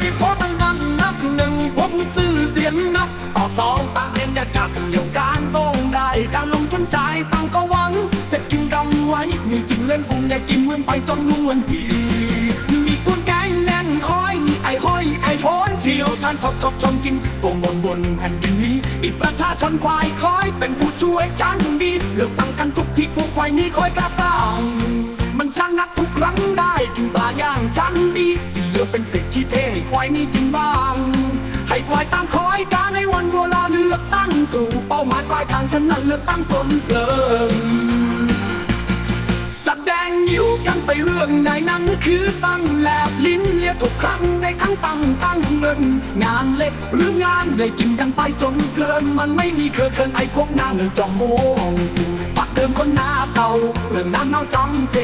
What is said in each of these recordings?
ที่พอตั้งนับนับหนึ่งผมซื้อเสียงนับ ต่อสองสามเรียนอยากจัดเรื่องการต้องได้ การลงทุนจ่ายตังก็หวัง จะกินกำไว้ มีจริงเล่นคงอยากกินเงินไปจนรู้วนทีมีกุญแกงแน่นคอยมีไอ้ห้อยไอ้โพนเที่ยวชันชอบชอบชมกินโปรโมทบนแผ่นดินนี้อีกประชาชนควายคอย เป็นผู้ช่วยฉันดีเลือกตั้งกันทุกที่พวกควายนี้คอยกระซ่างมันช่างนักทุก เหลือเป็นเศษที่เทให้ควายนี่กินบ้าง ให้ควายตามคอยการในวันเวลาเลือกตั้งสู่เป้าหมายปลายทางฉันนั้นเลือกตั้งจนเกินแสดงยิ้วกันไปเรื่องในนั้นคือตั้งแลบลิ้นเรียกทุกครั้งในทั้งตั้งตั้งเงิน งานเล็กหรืองานได้กินกันไปจนเกิน มันไม่มีเคยเกินไอ้พวกหน้าเงินจอมโมงปักเดิมคนหน้าเก่าเรื่องน้ำเน่าจำเจ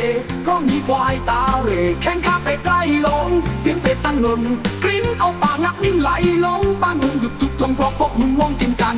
ก็มีควายตาเหรแข้งข้าไปใกล้ลง เสียงเศษตั้งเงินกริ้นเอาปากงักนิ่งไหลลงบ้านมึงหยุดทุกตรงเพราะพวกมึงง่วงกินกัน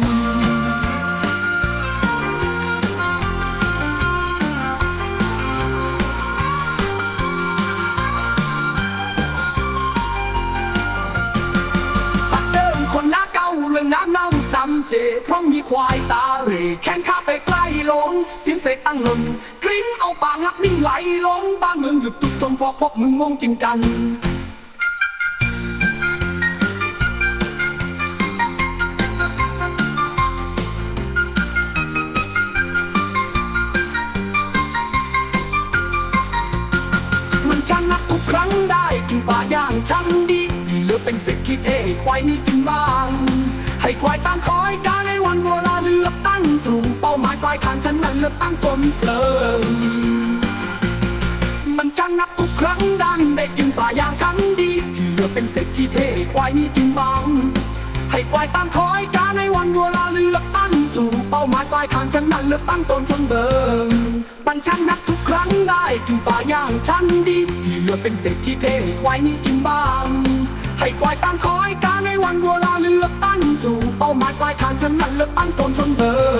ปักเดิมคนหน้าเก่าเรื่องน้ำเน่าจำเจเพราะมีควายตาเหรแข้งขาไปใกล้ลงเสียงเศษตั้งเงินกริ้นเอาปากงักนิ่งไหลลงบ้านเมืองหยุดทุกตรงพราะพวกมึงงงกินกัน ป่าย่างช่างดีที่เหลือเป็นเศษที่เทให้ควายนี้กินบ้าง ให้ควายตั้งคอยการในวันเวลาเลือกตั้งสู่เป้าหมายปลายทางฉันนั้นเลือกตั้งจนเติมมันช่างนับทุกครั้งดังได้กินป่าย่างชั้นดีที่เหลือเป็นเศษที่เทให้ควายนี้กินบ้าง ให้ควายตั้งคอย การเลือกตั้งตนชนเบิงมันชันนับทุกครั้งได้กินป่าย่างชั้นดีที่เลือเป็นเศรษฐีเทควายนี้กินบ้างให้ควายตั้งคอยการในวันเวลาเลือกตั้งสู่เป้าหมายปลายทางฉันนั้นเลือกตั้งตนชนเบิง